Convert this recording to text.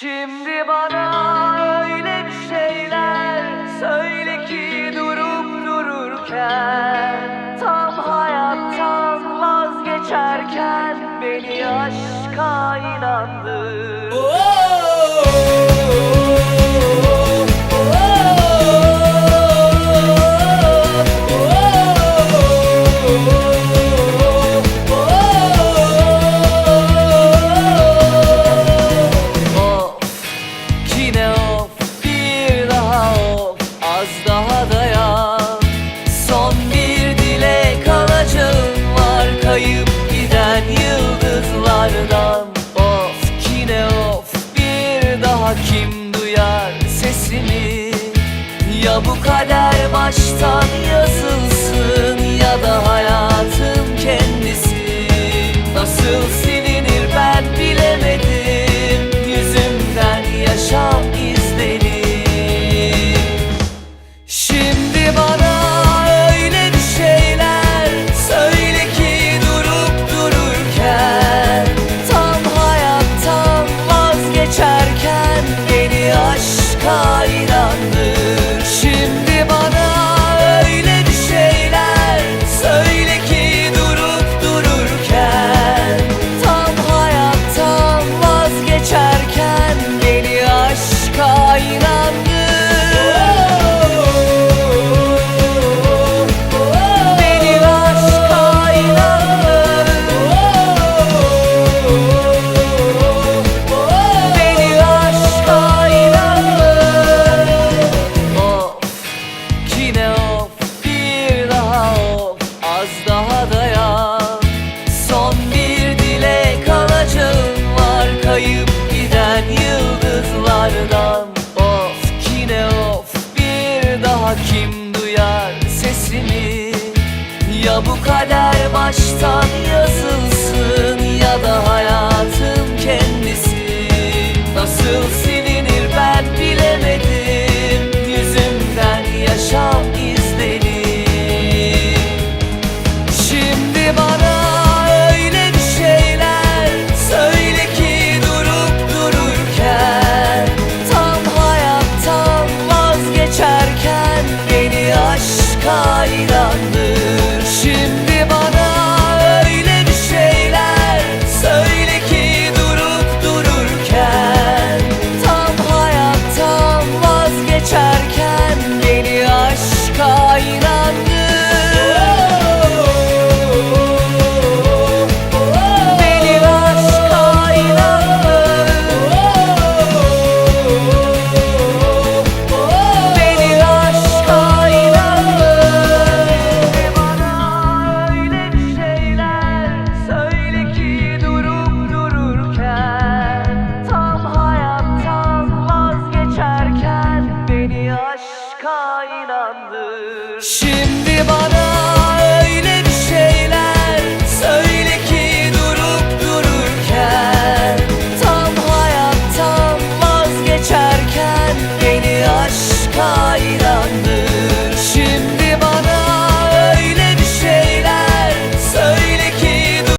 Şimdi bana öyle bir şeyler söyle ki durup dururken Tam hayattan vazgeçerken beni aşka inandır. düşen yıldızlardan Of kine of. Bir daha kim duyar sesini Ya bu kader baştan yazılsın ya da hayal kim duyar sesimi. Ya bu kader baştan ya inandır Şimdi bana öyle bir şeyler söyle ki durup dururken Tam hayattan vazgeçerken beni aşka inan